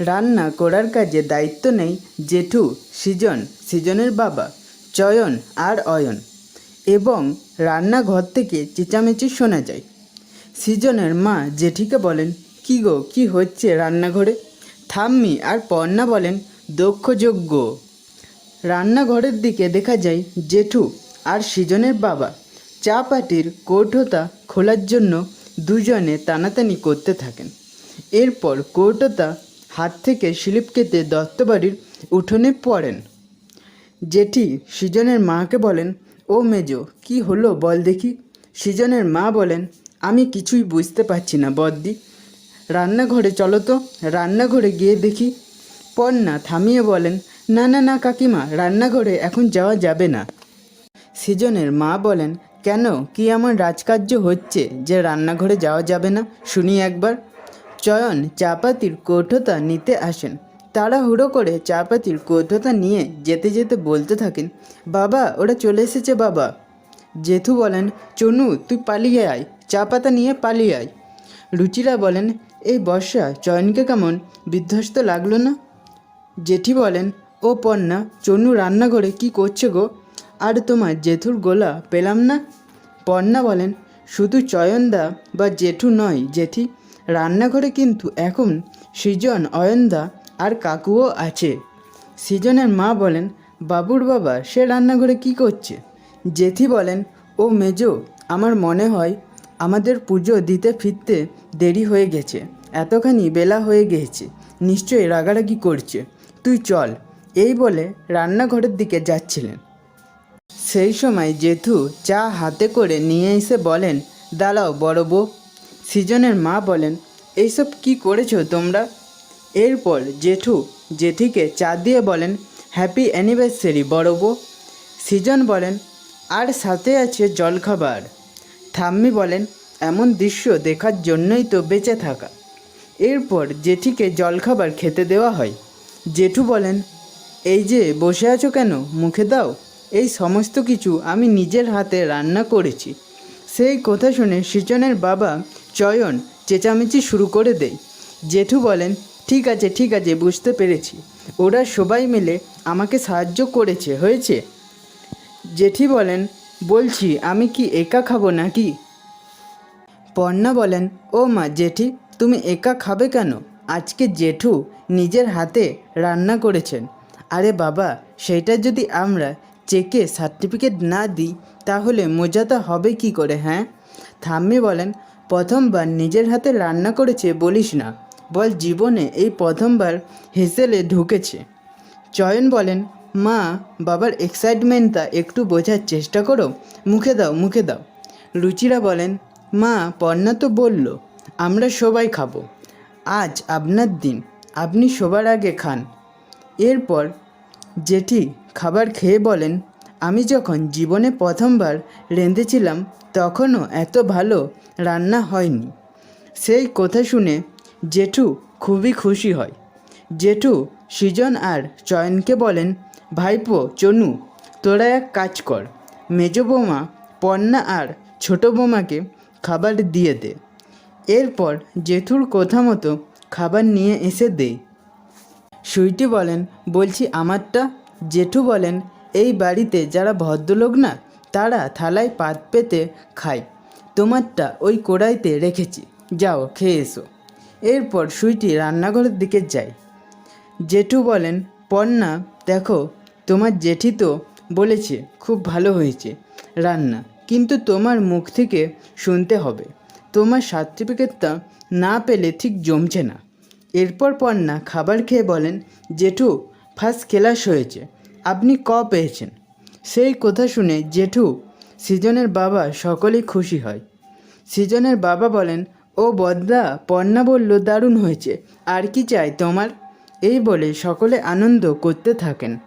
রান্না করার কাজে দায়িত্ব নেই জেঠু, সৃজন, সৃজনের বাবা, চয়ন আর অয়ন। এবং রান্নাঘর থেকে চেঁচামেচি শোনা যায়। সৃজনের মা জেঠিকে বলেন, কি গো, কি হচ্ছে রান্নাঘরে? থাম্মি আর পর্ণা বলেন দক্ষযোগ্য রান্নাঘরের দিকে দেখা যায় জেঠু আর সৃজনের বাবা। চা পাটির কৌটোটা খোলার জন্য দুজনে টানাটানি করতে থাকেন। এরপর কৌটোটা হাত থেকে স্লিপ কেটে দত্তবাড়ির উঠোনে পড়েন। জেঠি সৃজনের মাকে বলেন, ও মেজো, কি হলো বল দেখি। সৃজনের মা বলেন, আমি কিছুই বুঝতে পারছি না বদ্দি। রান্নাঘরে চলো তো, রান্নাঘরে গিয়ে দেখি। পর্ণা থামিয়ে বলেন, না না না, কাকিমা, রান্নাঘরে এখন যাওয়া যাবে না। সৃজনের মা বলেন, কেন? কি এমন রাজকার্য হচ্ছে যে রান্নাঘরে যাওয়া যাবে না? শুনি একবার। চয়ন চাপাতির কৌটোটা নিতে আসেন। তাড়াহুড়ো করে চাপাতির কৌটোটা নিয়ে যেতে যেতে বলতে থাকেন, বাবা, ওরা চলে এসেছে বাবা। জেঠু বলেন, চনু, তুই পালিয়ে আয় চা পাতা নিয়ে পালিয়ে আয়। রুচিরা বলেন, এই বর্ষা চয়নকে কেমন, বিধ্বস্ত লাগল না? জেঠি বলেন, ও পর্ণা চনু রান্নাঘরে কি করছে গো? আর তোমার জেঠুর গোলা পেলাম না? পর্ণা বলেন, শুধু চয়নদা বা জেঠু নয়, জেঠি। রান্নাঘরে কিন্তু এখন সৃজন, অয়নদা আর কাকুও আছে। সৃজনের মা বলেন, বাবুর বাবা, সে রান্নাঘরে কি করছে? জেঠি বলেন, ও মেজো, আমার মনে হয় আমাদের পুজো দিতে ফিরতে দেরি হয়ে গেছে। এতখানি বেলা হয়ে গেছে, নিশ্চয়ই রাগারাগি করছে। তুই চল। এই বলে রান্নাঘরের দিকে যাচ্ছিলেন। সেই সময় জেঠু চা হাতে করে নিয়ে এসে বলেন, দাঁড়াও বড় বউ সৃজনের মা বলেন, এইসব কি করেছ তোমরা? এরপর জেঠু জেঠিকে চা দিয়ে বলেন, হ্যাপি অ্যানিভার্সারি বড় বউ। সৃজন বলেন, আর সাথে আছে জলখাবার। থাম্মি বলেন, এমন দৃশ্য দেখার জন্যই তো বেঁচে থাকা। এরপর জেঠিকে জলখাবার খেতে দেওয়া হয়। জেঠু বলেন, এই যে বসে আছো কেন? মুখে দাও। এই সমস্ত কিছু আমি নিজের হাতে রান্না করেছি। সেই কথা শুনে সৃজনের বাবা চয়ন চেঁচামেচি শুরু করে দেয়। জেঠু বলেন, ঠিক আছে ঠিক আছে, বুঝতে পেরেছি। ওরা সবাই মিলে আমাকে সাহায্য করেছে, হয়েছে? জেঠি বলেন, বলছি, আমি কি একা খাব নাকি? পর্ণা বলেন, ও মা, জেঠি, তুমি একা খাবে কেন? আজকে জেঠু নিজের হাতে রান্না করেছেন। আরে বাবা সেটা যদি আমরা চেকে সার্টিফিকেট না দিই, তাহলে মজাটা হবে কি করে হ্যাঁ? থাম্মি বলেন প্রথমবার নিজের হাতে রান্না করেছে বলিস না। বল জীবনে এই প্রথমবার হেসেলে ঢুকেছে। চয়ন বলেন, মা, বাবার এক্সাইটমেন্টটা একটু বোঝার চেষ্টা করো। মুখে দাও মুখে দাও। রুচিরা বলেন, মা, পর্ণা তো বলল, আমরা সবাই খাব। আজ আপনার দিন, আপনি সবার আগে খান। এরপর জেঠি খাবার খেয়ে বলেন আমি যখন জীবনে প্রথমবার রেঁধেছিলাম, তখনও এত ভালো রান্না হয়নি। সেই কথা শুনে জেঠু খুবই খুশি হয়। জেঠু সৃজন আর চয়নকে বলেন, ভাইপো, চনু, তোরা এক কাজ কর। মেজো বৌমা পর্ণা আর ছোটো বৌমাকে খাবার দিয়ে দে। এরপর জেঠুর কথা মতো খাবার নিয়ে এসে দেয় সুইটি বলেন, বলছি আমারটা? জেঠু বলেন এই বাড়িতে যারা ভদ্রলোক না, তারা থালায় পাত পেতে খায়। তোমারটা ওই কড়াইতে রেখেছি। যাও, খেয়ে এসো। এরপর সুইটি রান্নাঘরের দিকে যায়। জেঠু বলেন পর্ণা দেখো, তোমার জেঠি তো বলেছে, খুব ভালো হয়েছে রান্না। কিন্তু তোমার মুখ থেকে শুনতে হবে, তোমার সার্টিফিকেটটা না পেলে ঠিক জমছে না। এরপর পর্ণা খাবার খেয়ে বলেন, জেঠু ফার্স্ট ক্লাস হয়েছে। আপনি ক পেয়েছেন? সেই কথা শুনে জেঠু সৃজনের বাবা সকলেই খুশি হয়। সৃজনের বাবা বলেন, ও বদ্দা পর্ণা বলল, দারুণ হয়েছে। আর কি চাই তোমার? এই বলে সকলে আনন্দ করতে থাকেন।